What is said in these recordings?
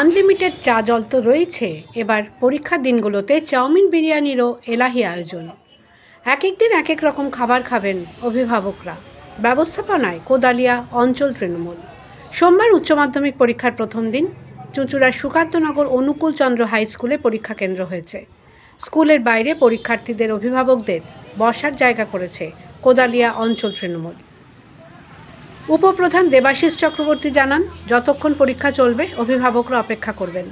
Unlimited চা জল তো রয়েছে। এবার পরীক্ষার দিনগুলোতে চাউমিন বিরিয়ানিরও এলাহি আয়োজন। এক এক দিন এক এক রকম খাবার খাবেন অভিভাবকরা। ব্যবস্থাপনায় কোদালিয়া, অঞ্চল তৃণমূল। সোমবার উচ্চ মাধ্যমিক পরীক্ষার প্রথম দিন চুঁচুড়ার সুকান্তনগর অনুকূল চন্দ্র হাই স্কুলে পরীক্ষা কেন্দ্র হয়েছে। স্কুলের বাইরে পরীক্ষার্থীদের অভিভাবকদের বসার জায়গা করেছে কোদালিয়া অঞ্চল তৃণমূল। উপপ্রধান দেবাশিস চক্রবর্তী জানান, যতক্ষণ পরীক্ষা চলবে, অভিভাবকরা অপেক্ষা করবেন।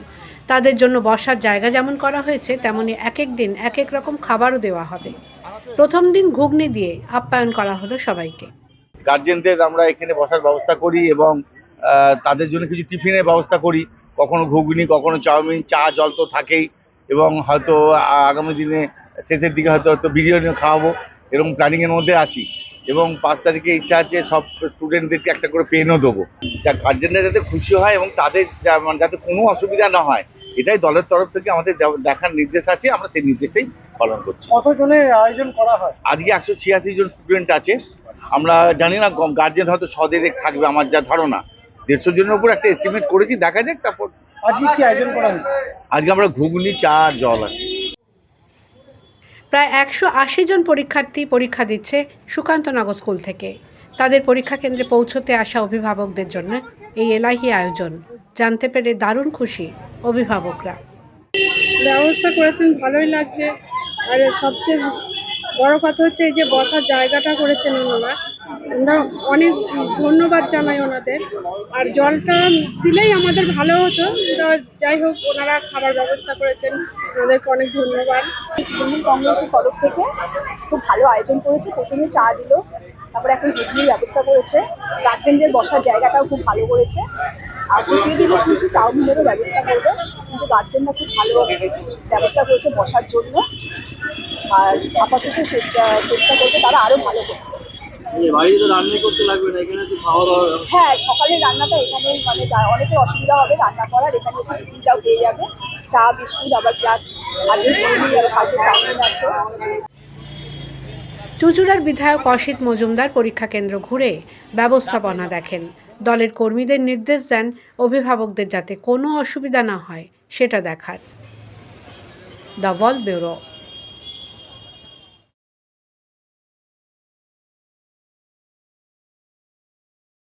তাদের জন্য বসার জায়গা যেমন করা হয়েছে, তেমনি এক এক দিন এক এক রকম খাবারও দেওয়া হবে। প্রথম দিন ঘুগনি দিয়ে আপ্যায়ন করা হলো সবাইকে। গার্জেনদের আমরা এখানে বসার ব্যবস্থা করি এবং তাদের জন্য কিছু টিফিনের ব্যবস্থা করি। কখনো ঘুগনি, কখনো চাউমিন, চা, জল তো থাকেই এবং হয়তো আগামী দিনে শেষের দিকে হয়তো হয়তো বিরিয়ানিও খাওয়াবো। এরকম প্ল্যানিংয়ের মধ্যে আছি। এবং পাঁচ তারিখে ইচ্ছা আছে সব স্টুডেন্টদেরকে একটা করে পেনও দেবো। যা গার্জেনরা যাতে খুশি হয় এবং তাদের মানে যাতে কোনো অসুবিধা না হয় এটাই দলের তরফ থেকে আমাদের দেখার নির্দেশ আছে আমরা সেই নির্দেশটাই পালন করছি। কতজনের আয়োজন করা হয়? আজকে একশো ছিয়াশি জন স্টুডেন্ট আছে। আমরা জানি না গার্জেন হয়তো সদেরেক থাকবে আমার যা ধারণা। দেড়শো জনের উপর একটা এস্টিমেট করেছি দেখা যাক তারপর আজকে কি আয়োজন করা হয়েছে? আজকে আমরা ঘুগনি চা জল আছে। প্রায় একশো আশি জন পরীক্ষার্থী পরীক্ষা দিচ্ছে সুকান্তনগর স্কুল থেকে। তাদের পরীক্ষা কেন্দ্রে পৌঁছতে আসা অভিভাবকদের জন্য এই এলাহি আয়োজন। জানতে পেরে দারুণ খুশি অভিভাবকরা। ব্যবস্থা করেছেন, ভালোই লাগছে। আর সবচেয়ে বড় কথা হচ্ছে এই যে বসার জায়গাটা করেছেন ওনারা আমরা অনেক ধন্যবাদ জানাই ওনাদের। আর জলটা দিলেই আমাদের ভালো হতো। যাই হোক, ওনারা খাবার ব্যবস্থা করেছেন। ওনাদেরকে অনেক ধন্যবাদ। তৃণমূল কংগ্রেসের তরফ থেকে খুব ভালো আয়োজন করেছে, প্রথমে চা দিল, তারপরে এখন ঘুগনির ব্যবস্থা করেছে। গার্জেনদের বসার জায়গাটাও খুব ভালো করেছে। আর দ্বিতীয় দিনে শুনছি চাউমিনেরও ব্যবস্থা করবে, কিন্তু গার্জেনরা খুব ভালো ব্যবস্থা করেছে বসার জন্য। আর আপাতত চেষ্টা চেষ্টা করবে তারা আরও ভালো করবে বাড়িতে রান্না করতে লাগবে না এখানে তো খাওয়া দাওয়া হ্যাঁ সকালের রান্নাটা এখানে মানে অনেকের অসুবিধা হবে রান্না করার এখানে এসে টিফিনটাও পেয়ে যাবে। চা বিস্কুট আবার প্লাস আজকে ঘুগনি আবার কালকে চাউমিন আছে। চুচুড়ার বিধায়ক অসিত মজুমদার পরীক্ষা কেন্দ্র ঘুরে ব্যবস্থাপনা দেখেন। দলের কর্মীদের নির্দেশ দেন অভিভাবকদের যাতে কোনো অসুবিধা না হয় সেটা দেখার। The Wall bureau.